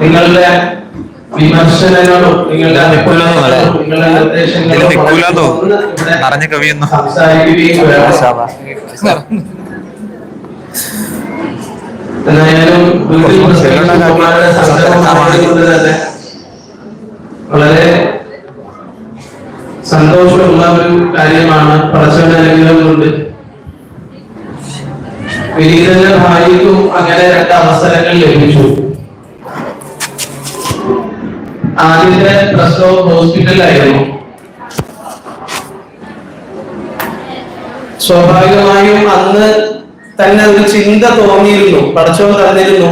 നിങ്ങളുടെ വിമർശനങ്ങളും നിങ്ങളുടെ അഭിപ്രായങ്ങളും, നിങ്ങളുടെ നിർദ്ദേശങ്ങളും. സംസാരിക്കുകയും എന്തായാലും വളരെ സന്തോഷമുള്ള ഒരു കാര്യമാണ് അനുഗ്രഹം കൊണ്ട്. വിനീതന്റെ ഭാര്യക്കും അങ്ങനെ രണ്ട് അവസരങ്ങൾ ലഭിച്ചു. ആദ്യത്തെ പ്രസവം ഹോസ്പിറ്റലിലായിരുന്നു. സ്വാഭാവികമായും അന്ന് തന്നെ ഒരു ചിന്ത തോന്നിയിരുന്നു പഠിച്ചോ തന്നിരുന്നു.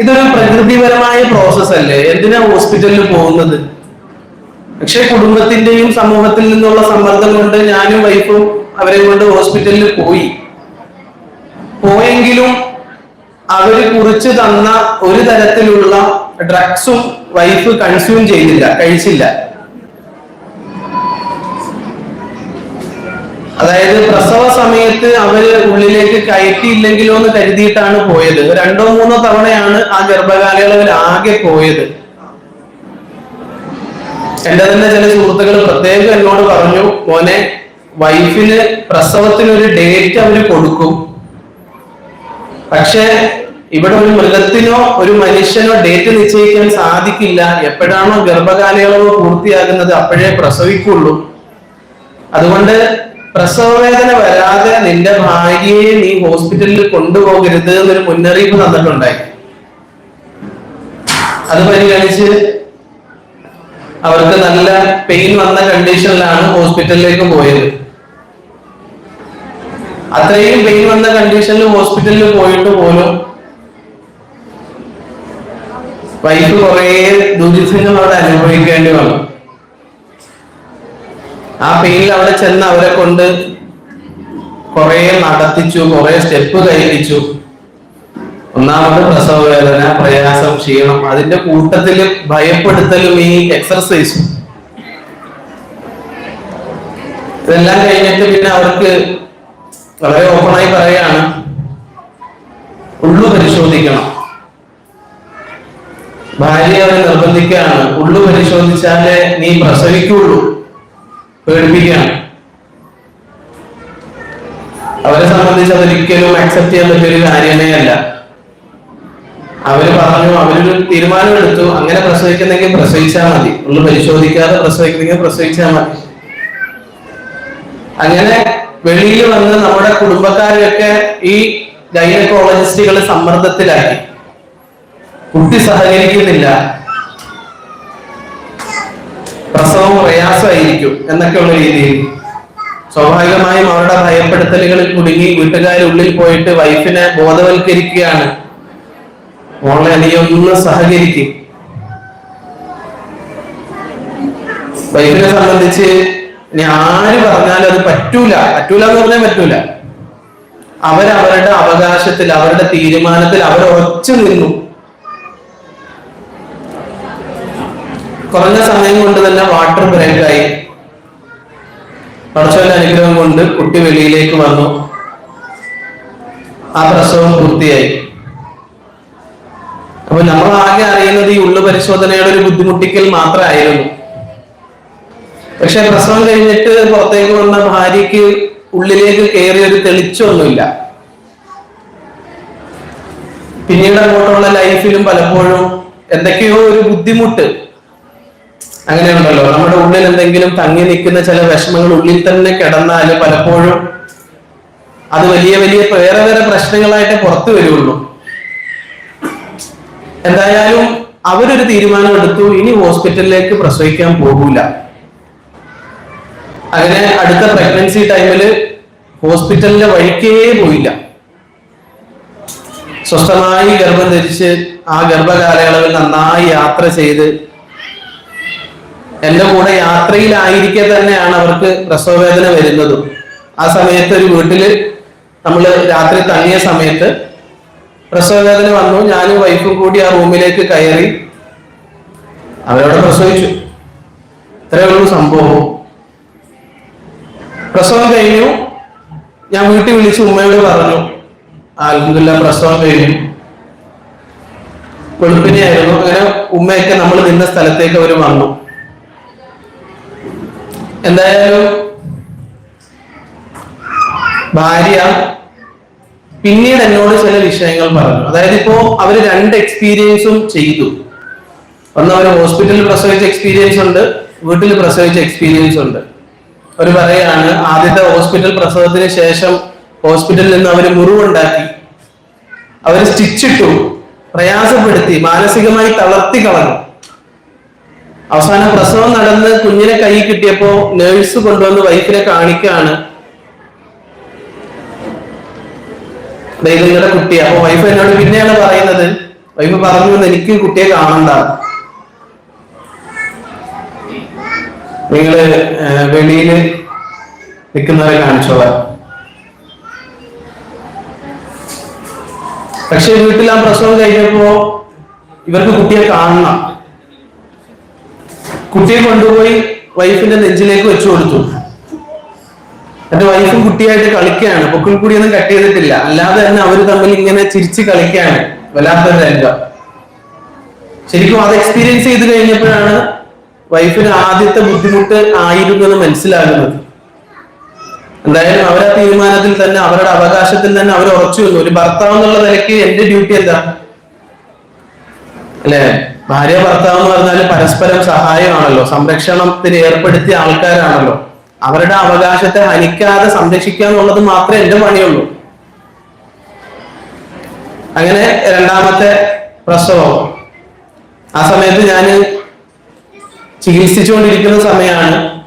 ഇതൊരു പ്രകൃതിപരമായ പ്രോസസ് അല്ലേ? എന്തിനാ ഹോസ്പിറ്റലിൽ പോകുന്നത്? പക്ഷെ കുടുംബത്തിന്റെയും സമൂഹത്തിൽ നിന്നുള്ള സമ്മർദ്ദം കൊണ്ട് ഞാനും വൈഫും അവരെ കൊണ്ട് ഹോസ്പിറ്റലിൽ പോയി. പോയെങ്കിലും അവർ കുറിച്ച് തന്ന ഒരു തരത്തിലുള്ള ഡ്രഗ്സും വൈഫ് കൺസ്യൂം ചെയ്തില്ല കഴിച്ചില്ല. അതായത് പ്രസവ സമയത്ത് അവർ ഉള്ളിലേക്ക് കയറ്റിയില്ലെങ്കിലോ എന്ന് കരുതിയിട്ടാണ് പോയത്. രണ്ടോ മൂന്നോ തവണയാണ് ആ ഗർഭകാലയളവിൽ ആകെ പോയത്. എന്റെ തന്നെ ചില സുഹൃത്തുക്കൾ പ്രത്യേകം എന്നോട് പറഞ്ഞു മോനെ വൈഫിന് പ്രസവത്തിന് ഒരു ഡേറ്റ് അവർ കൊടുക്കും. പക്ഷേ ഇവിടെ ഒരു മൃഗത്തിനോ ഒരു മനുഷ്യനോ ഡേറ്റ് നിശ്ചയിക്കാൻ സാധിക്കില്ല. എപ്പോഴാണോ ഗർഭകാലയളവ് പൂർത്തിയാകുന്നത് അപ്പോഴേ പ്രസവിക്കുള്ളൂ. അതുകൊണ്ട് പ്രസവവേദന വരാതെ നിന്റെ ഭാര്യയെ നീ ഹോസ്പിറ്റലിൽ കൊണ്ടുപോകരുത് എന്നൊരു മുന്നറിയിപ്പ് തന്നിട്ടുണ്ടായി. അത് പരിഗണിച്ച് അവർക്ക് നല്ല പെയിൻ വന്ന കണ്ടീഷനിലാണ് ഹോസ്പിറ്റലിലേക്ക് പോയത്. അത്രയും പെയിൻ വന്ന കണ്ടീഷനിൽ ഹോസ്പിറ്റലിൽ പോയിട്ട് പോലും വൈഫ് കുറേ ദുരിതങ്ങൾ അവിടെ അനുഭവിക്കേണ്ടി വന്നു. ആ പെയിൽ അവിടെ ചെന്ന് അവരെ കൊണ്ട് കുറെ നടത്തിച്ചു കുറെ സ്റ്റെപ്പ് കൈവരിച്ചു. ഒന്നാമത് പ്രസവ വേദന പ്രയാസം ക്ഷീണം അതിന്റെ കൂട്ടത്തിൽ ഭയപ്പെടുത്തലും ഈ എക്സർസൈസും ഇതെല്ലാം കഴിഞ്ഞിട്ട് പിന്നെ അവർക്ക് വളരെ ഓപ്പണായി പറയാണ് ഉള്ളു പരിശോധിക്കണം. ഭാര്യ അവനെ നിർബന്ധിക്കുകയാണ്. ഉള്ളു പരിശോധിച്ചാലേ നീ പ്രസവിക്കുള്ളൂ. പേടിപ്പിക്കുകയാണ്. അവരെ സംബന്ധിച്ച് അതൊരിക്കലും അക്സെപ്റ്റ് ചെയ്യാൻ പറ്റിയൊരു കാര്യമേ അല്ല. അവർ പറഞ്ഞു അവരൊരു തീരുമാനം എടുത്തു. അങ്ങനെ പ്രസവിക്കുന്നെങ്കിൽ പ്രസവിച്ചാൽ മതി. ഉള്ളു പരിശോധിക്കാതെ പ്രസവിക്കുന്നെങ്കിൽ പ്രസവിച്ചാൽ മതി. അങ്ങനെ വെളിയിൽ വന്ന് നമ്മുടെ കുടുംബക്കാരെയൊക്കെ ഈ ഗൈനക്കോളജിസ്റ്റുകൾ സമ്മർദ്ദത്തിലാക്കി. കുട്ടി സഹകരിക്കുന്നില്ല. പ്രസവം പ്രയാസമായിരിക്കും എന്നൊക്കെയുള്ള രീതിയിൽ. സ്വാഭാവികമായും അവരുടെ ഭയപ്പെടുത്തലുകളിൽ കുടുങ്ങി വീട്ടുകാരുള്ളിൽ പോയിട്ട് വൈഫിനെ ബോധവൽക്കരിക്കുകയാണ്. മോളെ ഒന്ന് സഹകരിക്കും. വൈഫിനെ സംബന്ധിച്ച് ഇനി ആര് പറഞ്ഞാലും അത് പറ്റൂല. പറ്റൂല എന്ന് പറഞ്ഞാൽ പറ്റൂല. അവരവരുടെ അവകാശത്തിൽ അവരുടെ തീരുമാനത്തിൽ അവർ ഒച്ച നിന്നു. കുറഞ്ഞ സമയം കൊണ്ട് തന്നെ വാട്ടർ ബ്രേക്കായി പടച്ചവന്റെ അനുഗ്രഹം കൊണ്ട് കുട്ടി വെളിയിലേക്ക് വന്നു. ആ പ്രസവം പൂർത്തിയായി. അപ്പൊ നമ്മൾ ആകെ അറിയുന്നത് ഈ ഉള്ളു പരിശോധനയുടെ ഒരു ബുദ്ധിമുട്ടിക്കൽ മാത്രമായിരുന്നു. പക്ഷെ പ്രസവം കഴിഞ്ഞിട്ട് പുറത്തേക്ക് വന്ന ഭാര്യയ്ക്ക് ഉള്ളിലേക്ക് കയറി ഒരു തെളിച്ചൊന്നുമില്ല. പിന്നീട് അങ്ങോട്ടുള്ള ലൈഫിലും പലപ്പോഴും എന്തൊക്കെയോ ഒരു ബുദ്ധിമുട്ട്. അങ്ങനെയുണ്ടല്ലോ നമ്മുടെ ഉള്ളിൽ എന്തെങ്കിലും തങ്ങി നിൽക്കുന്ന ചില വിഷമങ്ങൾ ഉള്ളിൽ തന്നെ കിടന്നാൽ പലപ്പോഴും അത് വലിയ വലിയ വേറെ വേറെ പ്രശ്നങ്ങളായിട്ട് പുറത്തു വരുള്ളൂ. എന്തായാലും അവരൊരു തീരുമാനം എടുത്തു ഇനി ഹോസ്പിറ്റലിലേക്ക് പ്രസവിക്കാൻ പോകൂല. അങ്ങനെ അടുത്ത പ്രഗ്നൻസി ടൈമിൽ ഹോസ്പിറ്റലിന്റെ വഴിക്കേ പോയില്ല. സ്വസ്ഥമായി ഗർഭം ധരിച്ച് ആ ഗർഭകാലയളവിൽ നന്നായി യാത്ര ചെയ്ത് എന്റെ കൂടെ യാത്രയിലായിരിക്കെ തന്നെയാണ് അവർക്ക് പ്രസവവേദന വരുന്നതും. ആ സമയത്ത് ഒരു വീട്ടിൽ നമ്മൾ രാത്രി തങ്ങിയ സമയത്ത് പ്രസവവേദന വന്നു. ഞാനും വൈഫും കൂടി ആ റൂമിലേക്ക് കയറി അവരോട് പ്രസവിച്ചു. ഇത്രയേ ഉള്ളൂ സംഭവം. പ്രസവം കഴിഞ്ഞു. ഞാൻ വീട്ടിൽ വിളിച്ച് ഉമ്മയോട് പറഞ്ഞു അൽഹംദുലില്ലാ പ്രസവം കഴിഞ്ഞു. വെളുപ്പിനെയായിരുന്നു. അങ്ങനെ ഉമ്മയൊക്കെ നമ്മൾ നിന്ന സ്ഥലത്തേക്ക് അവർ വന്നു. എന്തായാലും ഭാര്യ പിന്നീട് എന്നോട് ചില വിഷയങ്ങൾ പറഞ്ഞു. അതായത് ഇപ്പോ അവർ രണ്ട് എക്സ്പീരിയൻസും ചെയ്തു. ഒന്ന് അവർ ഹോസ്പിറ്റലിൽ പ്രസവിച്ച എക്സ്പീരിയൻസ് ഉണ്ട് വീട്ടിൽ പ്രസവിച്ച എക്സ്പീരിയൻസ് ഉണ്ട്. അവർ പറയാണ് ആദ്യത്തെ ഹോസ്പിറ്റൽ പ്രസവത്തിന് ശേഷം ഹോസ്പിറ്റലിൽ നിന്ന് അവർ മുറിവുണ്ടാക്കി. അവർ സ്റ്റിച്ചിട്ടു പ്രയാസപ്പെടുത്തി മാനസികമായി തളർത്തി കളഞ്ഞു. അവസാനം പ്രസവം നടന്ന് കുഞ്ഞിനെ കൈ കിട്ടിയപ്പോ നേഴ്സ് കൊണ്ടുവന്ന് വൈഫിനെ കാണിക്കാണ്. ദൈവങ്ങളുടെ കുട്ടിയെ അപ്പൊ വൈഫ് എന്നോട് പിന്നെയാണ് പറയുന്നത്. വൈഫ് പറഞ്ഞു എനിക്ക് കുട്ടിയെ കാണണ്ട. നിങ്ങൾ വെളിയിൽ നിൽക്കുന്നവരെ കാണിച്ചോളാം. പക്ഷെ വീട്ടിൽ ആ പ്രസവം കഴിഞ്ഞപ്പോ ഇവർക്ക് കുട്ടിയെ കാണണം. കുട്ടിയെ കൊണ്ടുപോയി വൈഫിന്റെ നെഞ്ചിലേക്ക് വെച്ചു കൊടുത്തു. എന്റെ വൈഫും കുട്ടിയായിട്ട് കളിക്കുകയാണ്. പൊക്കിൾ കൂടിയൊന്നും കട്ട് ചെയ്തിട്ടില്ല. അല്ലാതെ തന്നെ അവർ തമ്മിൽ ഇങ്ങനെ ചിരിച്ച് കളിക്കുകയാണ്. വല്ലാത്തൊരു രംഗം ശരിക്കും അത് എക്സ്പീരിയൻസ് ചെയ്ത് കഴിഞ്ഞപ്പോഴാണ് വൈഫിന് ആദ്യത്തെ ബുദ്ധിമുട്ട് ആയിരുന്നു എന്ന് മനസ്സിലാകുന്നത്. എന്തായാലും അവരാ തീരുമാനത്തിൽ തന്നെ അവരുടെ അവകാശത്തിൽ തന്നെ അവർ ഉറച്ചു വന്നു ഒരു ഭർത്താവ് എന്നുള്ള നിലയ്ക്ക് എന്റെ ഡ്യൂട്ടി എന്താ? അല്ലെ? ഭാര്യ ഭർത്താവ് എന്ന് പറഞ്ഞാൽ പരസ്പരം സഹായമാണല്ലോ. സംരക്ഷണത്തിന് ഏർപ്പെടുത്തിയ ആൾക്കാരാണല്ലോ. അവരുടെ അവകാശത്തെ ഹനിക്കാതെ സംരക്ഷിക്കുക എന്നുള്ളത് മാത്രമേ എന്റെ പണിയുള്ളൂ. അങ്ങനെ രണ്ടാമത്തെ പ്രസവം. ആ സമയത്ത് ഞാൻ ചികിത്സിച്ചുകൊണ്ടിരിക്കുന്ന സമയമാണ്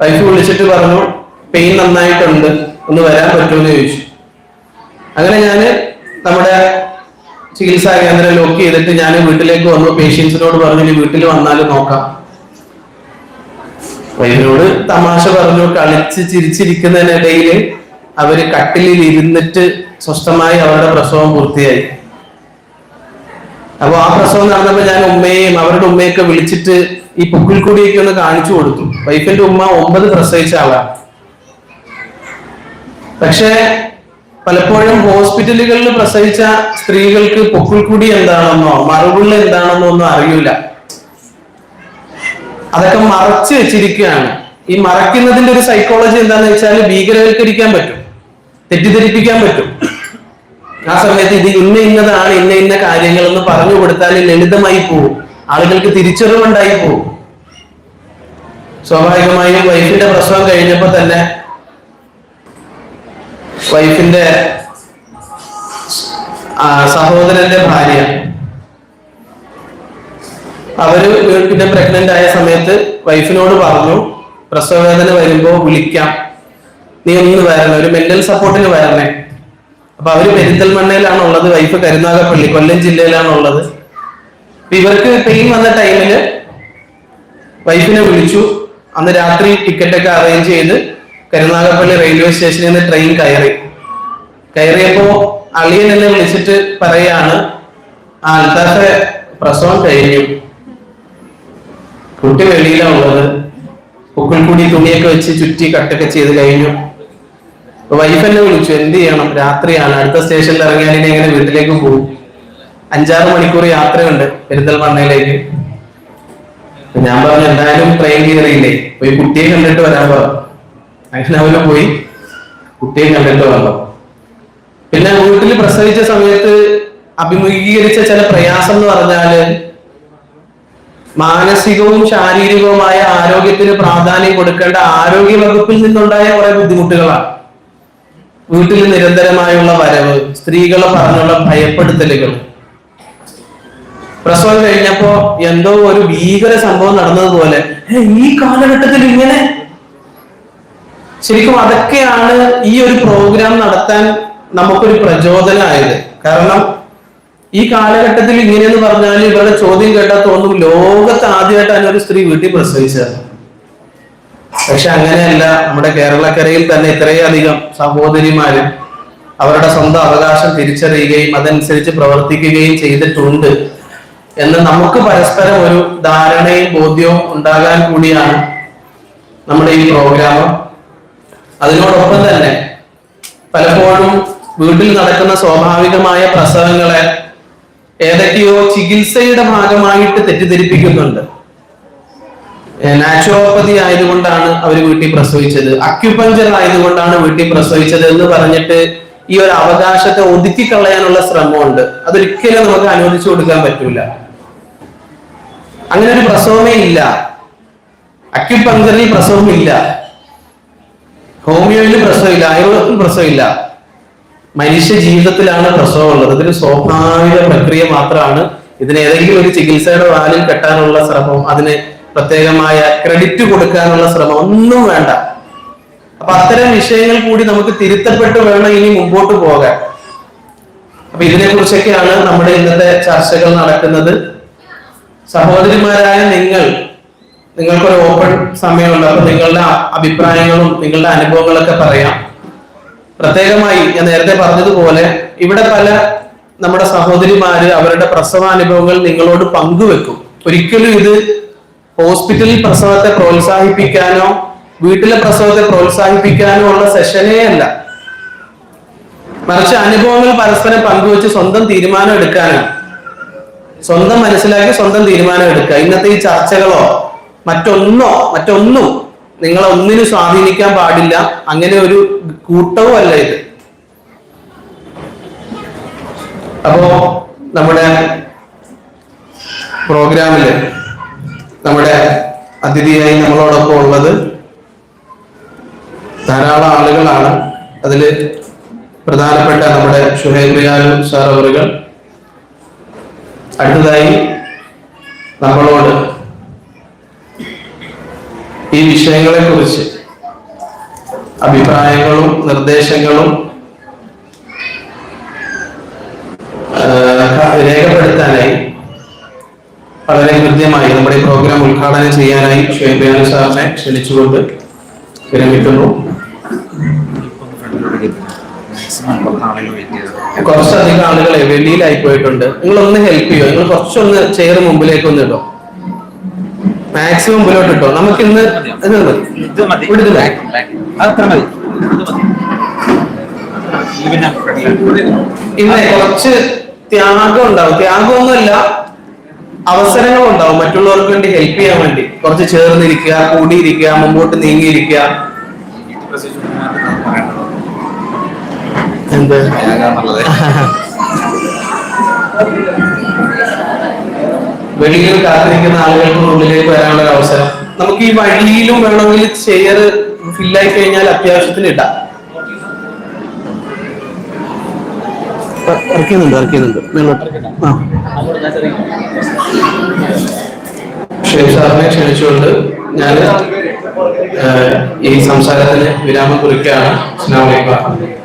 വൈഫ് വിളിച്ചിട്ട് പറഞ്ഞു പെയിൻ നന്നായിട്ടുണ്ട്. ഒന്ന് വരാൻ പറ്റുമെന്ന് ചോദിച്ചു. അങ്ങനെ ഞാൻ നമ്മുടെ ചികിത്സാ കേന്ദ്രം ലോക്ക് ചെയ്തിട്ട് ഞാൻ വീട്ടിലേക്ക് വന്നു. പേഷ്യൻസിനോട് പറഞ്ഞു "ഇനി വീട്ടിൽ വന്നാൽ നോക്കാം. വൈദ്യോട് തമാശ പറഞ്ഞു കളിച്ച് ചിരിച്ചിരിക്കുന്നതിനിടയിൽ അവർ കട്ടിലിൽ ഇരുന്നിട്ട് സ്വസ്ഥമായി അവരുടെ പ്രസവം പൂർത്തിയായി. അപ്പൊ ആ പ്രസവം നടന്നപ്പോ ഞാൻ ഉമ്മയെയും അവരുടെ ഉമ്മയൊക്കെ വിളിച്ചിട്ട് ഈ പുക്കിൽ കൂടിയൊക്കെ ഒന്ന് കാണിച്ചു കൊടുത്തു. വൈഫിന്റെ ഉമ്മ ഒമ്പത് പ്രസവിച്ച ആളാണ് പക്ഷേ പലപ്പോഴും ഹോസ്പിറ്റലുകളിൽ പ്രസവിച്ച സ്ത്രീകൾക്ക് പൊക്കിൾ കൂടി എന്താണെന്നോ മറുപുള്ള എന്താണെന്നോ ഒന്നും അറിയില്ല അതൊക്കെ മറച്ചു വെച്ചിരിക്കുകയാണ്. ഈ മറയ്ക്കുന്നതിന്റെ ഒരു സൈക്കോളജി എന്താന്ന് വെച്ചാൽ ഭീകരവൽക്കരിക്കാൻ പറ്റും. തെറ്റിദ്ധരിപ്പിക്കാൻ പറ്റും. ആ സമയത്ത് ഇത് ഇന്ന ഇന്നതാണ് ഇന്ന ഇന്ന കാര്യങ്ങൾ എന്ന് പറഞ്ഞു കൊടുത്താൽ ലളിതമായി പോകും ആളുകൾക്ക് തിരിച്ചറിവുണ്ടായി പോകും സ്വാഭാവികമായും വൈഫിന്റെ പ്രസവം കഴിഞ്ഞപ്പോ തന്നെ വൈഫിന്റെ സഹോദരന്റെ ഭാര്യ. അവർ പിന്നെ പ്രഗ്നന്റ് ആയ സമയത്ത് വൈഫിനോട് പറഞ്ഞു പ്രസവവേദന വരുമ്പോ വിളിക്കാം. നീ ഒന്ന് വരണം ഒരു മെന്റൽ സപ്പോർട്ടിന് വരണേ. അപ്പൊ അവർ പെരിന്തൽമണ്ണയിലാണ് ഉള്ളത് വൈഫ് കരുനാഗപ്പള്ളി കൊല്ലം ജില്ലയിലാണ് ഉള്ളത്. ഇവർക്ക് പെയിൻ വന്ന ടൈമിൽ വൈഫിനെ വിളിച്ചു. അന്ന് രാത്രി ടിക്കറ്റ് ഒക്കെ അറേഞ്ച് ചെയ്ത് കരുനാഗപ്പള്ളി റെയിൽവേ സ്റ്റേഷനിൽ നിന്ന് ട്രെയിൻ കയറി. കയറിയപ്പോ അളിയൻ എന്നെ വിളിച്ചിട്ട് പറയാണ് ആ അൽത്താഫെ പ്രസവം കഴിഞ്ഞു. കുട്ടി വെളിയിലാണ് ഉള്ളത്. കൂടി തുണിയൊക്കെ വെച്ച് ചുറ്റി കട്ടൊക്കെ ചെയ്ത് കഴിഞ്ഞു. വൈഫ് എന്നെ വിളിച്ചു എന്ത് ചെയ്യണം? രാത്രിയാണ്. അടുത്ത സ്റ്റേഷനിൽ ഇറങ്ങിയാൽ ഇനി എങ്ങനെ വീട്ടിലേക്ക് പോകും? അഞ്ചാറ് മണിക്കൂർ യാത്രയുണ്ട് പെരിന്തൽമണ്ണയിലേക്ക് ഞാൻ പറഞ്ഞു എന്തായാലും ട്രെയിൻ കയറിയില്ലേ? പോയി കുട്ടിയെ കണ്ടിട്ട് വരാൻ പറഞ്ഞു അങ്ങനെ അവന് പോയി കുട്ടിയെ കണ്ടിട്ട് വന്നു. പിന്നെ വീട്ടിൽ പ്രസവിച്ച സമയത്ത് അഭിമുഖീകരിച്ച ചില പ്രയാസം എന്ന് പറഞ്ഞാൽ മാനസികവും ശാരീരികവുമായ ആരോഗ്യത്തിന് പ്രാധാന്യം കൊടുക്കേണ്ട ആരോഗ്യ വകുപ്പിൽ നിന്നുണ്ടായ കുറെ ബുദ്ധിമുട്ടുകളാണ്. വീട്ടിൽ നിരന്തരമായുള്ള വരവ് സ്ത്രീകളെ പറഞ്ഞുള്ള ഭയപ്പെടുത്തലുകൾ. പ്രസവം കഴിഞ്ഞപ്പോ എന്തോ ഒരു ഭീകര സംഭവം നടന്നതുപോലെ ഈ കാലഘട്ടത്തിൽ ഇങ്ങനെ? ശരിക്കും അതൊക്കെയാണ് ഈ ഒരു പ്രോഗ്രാം നടത്താൻ നമുക്കൊരു പ്രചോദനമായത് കാരണം ഈ കാലഘട്ടത്തിൽ ഇങ്ങനെയെന്ന് പറഞ്ഞാൽ ഇവരുടെ ചോദ്യം കേട്ടാൽ തോന്നും ലോകത്ത് ആദ്യമായിട്ടാണ് ഒരു സ്ത്രീ വീട്ടിൽ പ്രസവിച്ചത് പക്ഷെ അങ്ങനെയല്ല നമ്മുടെ കേരളക്കരയിൽ തന്നെ ഇത്രയധികം സഹോദരിമാരും അവരുടെ സ്വന്തം അവകാശം തിരിച്ചറിയുകയും അതനുസരിച്ച് പ്രവർത്തിക്കുകയും ചെയ്തിട്ടുണ്ട് എന്ന് നമുക്ക് പരസ്പരം ഒരു ധാരണയും ബോധ്യവും ഉണ്ടാകാൻ കൂടിയാണ് നമ്മുടെ ഈ പ്രോഗ്രാം അതിനോടൊപ്പം തന്നെ പലപ്പോഴും വീട്ടിൽ നടക്കുന്ന സ്വാഭാവികമായ പ്രസവങ്ങളെ ഏതൊക്കെയോ ചികിത്സയുടെ ഭാഗമായിട്ട് തെറ്റിദ്ധരിപ്പിക്കുന്നുണ്ട്. നാച്ചുറോപ്പതി ആയതുകൊണ്ടാണ് അവർ വീട്ടിൽ പ്രസവിച്ചത്. അക്യുപഞ്ചർ ആയതുകൊണ്ടാണ് വീട്ടിൽ പ്രസവിച്ചത് എന്ന് പറഞ്ഞിട്ട് ഈ ഒരു അവകാശത്തെ ഒതുക്കി കളയാനുള്ള ശ്രമമുണ്ട്. അതൊരിക്കലും നമുക്ക് അനുവദിച്ചു കൊടുക്കാൻ പറ്റൂല. അങ്ങനെ ഒരു പ്രസവമേ ഇല്ല. അക്യുപഞ്ചറിൽ പ്രസവമില്ല. ഹോമിയോയിൽ പ്രസവമില്ല. ആയുർവേദത്തിൽ പ്രസവമില്ല. മനുഷ്യ ജീവിതത്തിലാണ് പ്രസവം ഉള്ളത് ഇതൊരു സ്വാഭാവിക പ്രക്രിയ മാത്രമാണ് ഇതിന് ഏതെങ്കിലും ഒരു ചികിത്സയുടെ വാലിൽ കെട്ടാനുള്ള ശ്രമം അതിന് പ്രത്യേകമായ ക്രെഡിറ്റ് കൊടുക്കാനുള്ള ശ്രമം ഒന്നും വേണ്ട. അപ്പൊ അത്തരം വിഷയങ്ങൾ കൂടി നമുക്ക് തിരുത്തപ്പെട്ട് വേണം ഇനി മുമ്പോട്ട് പോകാൻ. അപ്പൊ ഇതിനെ കുറിച്ചൊക്കെയാണ് നമ്മുടെ ഇന്നത്തെ ചർച്ചകൾ നടക്കുന്നത്. സഹോദരിമാരായ നിങ്ങൾ നിങ്ങൾക്കൊരു ഓപ്പൺ സമയമുണ്ട്. അപ്പൊ നിങ്ങളുടെ അഭിപ്രായങ്ങളും നിങ്ങളുടെ അനുഭവങ്ങളൊക്കെ പറയാം. പ്രത്യേകമായി ഞാൻ നേരത്തെ പറഞ്ഞതുപോലെ ഇവിടെ പല നമ്മുടെ സഹോദരിമാര് അവരുടെ പ്രസവാനുഭവങ്ങൾ നിങ്ങളോട് പങ്കുവെക്കും. ഒരിക്കലും ഇത് ഹോസ്പിറ്റലിൽ പ്രസവത്തെ പ്രോത്സാഹിപ്പിക്കാനോ വീട്ടിലെ പ്രസവത്തെ പ്രോത്സാഹിപ്പിക്കാനോ ഉള്ള സെഷനേ അല്ല. മറിച്ച് അനുഭവങ്ങൾ പരസ്പരം പങ്കുവെച്ച് സ്വന്തം തീരുമാനം എടുക്കാനാണ്. സ്വന്തം മനസ്സിലാക്കി സ്വന്തം തീരുമാനം എടുക്കുക. ഇന്നത്തെ ഈ ചർച്ചകളോ മറ്റൊന്നോ മറ്റൊന്നും നിങ്ങളെ ഒന്നിനും സ്വാധീനിക്കാൻ പാടില്ല. അങ്ങനെ ഒരു കൂട്ടവും അല്ല ഇത്. അപ്പോ നമ്മുടെ പ്രോഗ്രാമിൽ നമ്മുടെ അതിഥിയായി നമ്മളോടൊപ്പം ഉള്ളത് ധാരാളം ആളുകളാണ്. അതിൽ പ്രധാനപ്പെട്ട നമ്മുടെ ഷുഹൈബ് സാറവറുകൾ അടുത്തതായി നമ്മളോട് ഈ വിഷയങ്ങളെ കുറിച്ച് അഭിപ്രായങ്ങളും നിർദ്ദേശങ്ങളും രേഖപ്പെടുത്താനായി വളരെ കൃത്യമായി നമ്മുടെ പ്രോഗ്രാം ഉദ്ഘാടനം ചെയ്യാനായി റിയാലു സാറിനെ ക്ഷണിച്ചുകൊണ്ട് വിരമിക്കുന്നു. കുറച്ചധികം ആളുകളെ വെളിയിലായി പോയിട്ടുണ്ട്. നിങ്ങളൊന്ന് ഹെൽപ്പ് ചെയ്യോ? നിങ്ങൾ കുറച്ചൊന്ന് ചെയർ മുമ്പിലേക്ക് ഒന്ന് ഇടോ. മാക്സിമം മുന്നോട്ട് ഇട്ടോ? നമുക്ക് ഇന്ന് ഇത് മതി. മതി. അതത്ര ഇന്ന് കുറച്ച് ത്യാഗം ഉണ്ടാവും. ത്യാഗമൊന്നുമല്ല അവസരങ്ങൾ ഉണ്ടാവും മറ്റുള്ളവർക്ക് വേണ്ടി ഹെൽപ്പ് ചെയ്യാൻ വേണ്ടി. കുറച്ച് ചേർന്നിരിക്കുക കൂടിയിരിക്കുക മുമ്പോട്ട് നീങ്ങിയിരിക്കുക. എന്ത്. വെളിയിൽ കാത്തിരിക്കുന്ന ആളുകൾക്ക് ഉള്ളിലേക്ക് വരാനുള്ള ഒരു അവസരം. നമുക്ക് ഈ വഴിയിലും വേണമെങ്കിൽ ചെയർ ഫില്ലായി കഴിഞ്ഞാൽ അത്യാവശ്യത്തിന് ഇടാം. ഇറക്കുന്നുണ്ട് ആ. സാറിനെ ക്ഷണിച്ചുകൊണ്ട് ഞാൻ ഈ സംസാരത്തിന് വിരാമം കുറിക്കുകയാണ്. അസ്സലാമു അലൈക്കും